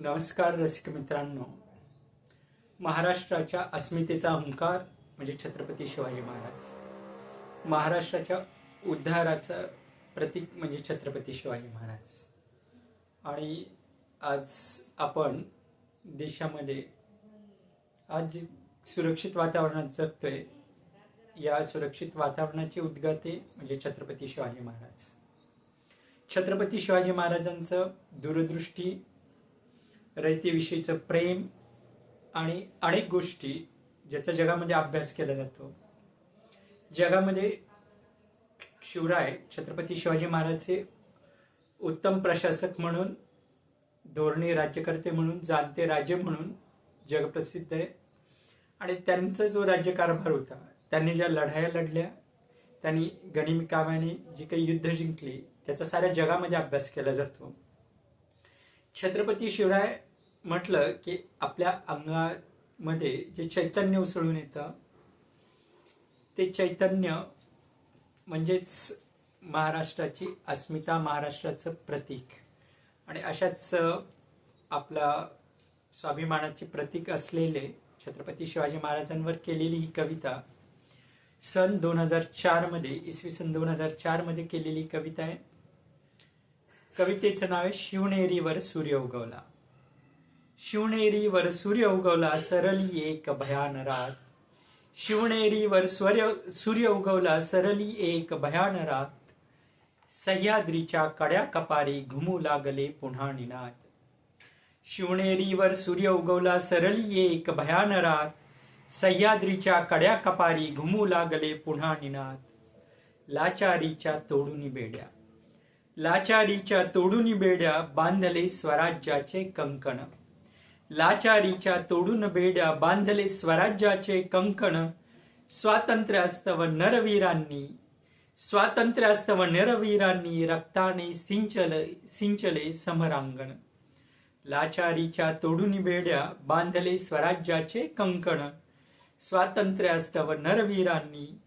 नमस्कार रसिक मित्रांनो. महाराष्ट्राच्या अस्मितेचा अहंकार म्हणजे छत्रपती शिवाजी महाराज. महाराष्ट्राच्या उद्धाराचं प्रतीक म्हणजे छत्रपती शिवाजी महाराज. आणि आज आपण देशामध्ये आज जे सुरक्षित वातावरणात जगतोय या सुरक्षित वातावरणाचे उद्गाते म्हणजे छत्रपती शिवाजी महाराज. छत्रपती शिवाजी महाराजांचं दूरदृष्टी रयतेविषयीचं प्रेम आणि अनेक गोष्टी ज्याचा जगामध्ये अभ्यास केला जातो. जगामध्ये शिवराय छत्रपती शिवाजी महाराजचे उत्तम प्रशासक म्हणून धोरणी राज्यकर्ते म्हणून जाणते राजे म्हणून जगप्रसिद्ध आहे. आणि त्यांचा जो राज्यकारभार होता त्यांनी ज्या लढाया लढल्या त्यांनी गणिमिकाव्याने जी काही युद्ध जिंकली त्याचा साऱ्या जगामध्ये अभ्यास केला जातो. छत्रपती शिवराय म्हटलं की आपल्या अंगामध्ये जे चैतन्य उसळून येतं ते चैतन्य म्हणजेच महाराष्ट्राची अस्मिता महाराष्ट्राचं प्रतीक. आणि अशाच आपला स्वाभिमानाचे प्रतीक असलेले छत्रपती शिवाजी महाराजांवर केलेली ही कविता सन दोन हजार चारमध्ये इसवी सन दोन हजार चारमध्ये केलेली कविता आहे. कवितेचं नाव आहे शिवनेरीवर सूर्य उगवला. शिवनेरीवर सूर्य उगवला सरली एक भयान रात शिवनेरीवर सूर्य सूर्य उगवला सरली एक भयान रात सह्याद्रीच्या कड्या कपारी घुमू लागले पुन्हा निनाद. शिवनेरीवर सूर्य उगवला सरली एक भयान रात सह्याद्रीच्या कड्या कपारी घुमू लागले पुन्हा निनाद. लाचारीच्या तोडूनी बेड्या. लाचारीच्या तोडूनी बेड्या बांधले स्वराज्याचे कंकण. लाचारीच्या तोडून बेड्या बांधले स्वराज्याचे कंकण. स्वातंत्र्यास्तव नरवीरांनी स्वातंत्र्यास्तव नरवीरांनी रक्ताने सिंचल सिंचले समरांगण. लाचारीच्या तोडून बेड्या बांधले स्वराज्याचे कंकण. स्वातंत्र्यास्तव नरवीरांनी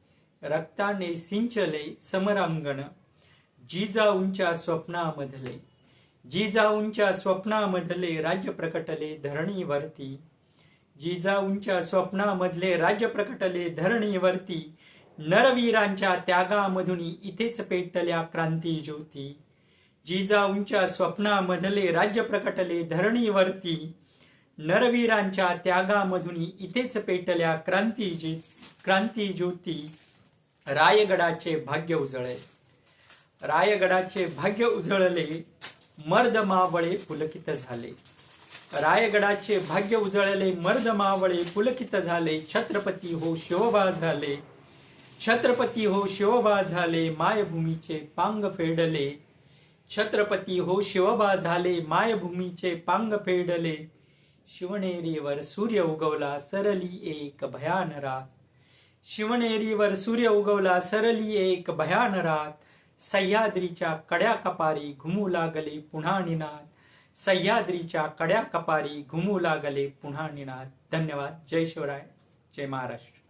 रक्ताने सिंचले समरांगण. जिजाऊंच्या स्वप्नामधले जिजाऊंच्या स्वप्नामधले राज्य प्रकटले धरणीवरती जिजाऊंच्या स्वप्नामधले राज्य प्रकटले धरणीवरती नरवीरांच्या त्यागामधून इथेच पेटल्या क्रांती ज्योती. जिजाऊंच्या स्वप्नामधले राज्य प्रकटले धरणीवरती नरवीरांच्या त्यागामधून इथेच पेटल्या क्रांती क्रांती ज्योती. रायगडाचे भाग्य उजळे रायगडाचे भाग्य उजळले. मर्द मावळे पुलकित झाले. रायगडाचे भाग्य उजळले मर्द मावळे पुलकित झाले. छत्रपती हो शिवबा झाले. छत्रपती हो शिवबा झाले मायभूमीचे पांग फेडले. छत्रपती हो शिवबा झाले मायभूमीचे पांग फेडले. शिवनेरीवर सूर्य उगवला सरली एक भयान रात. शिवनेरीवर सूर्य उगवला सरली एक भयान रात. सह्याद्रीच्या कड्या कपारी घुमू लागले पुन्हा निनाद. सह्याद्रीच्या कड्या कपारी घुमू लागले पुन्हा निनाद. धन्यवाद. जय शिवराय. जय महाराष्ट्र.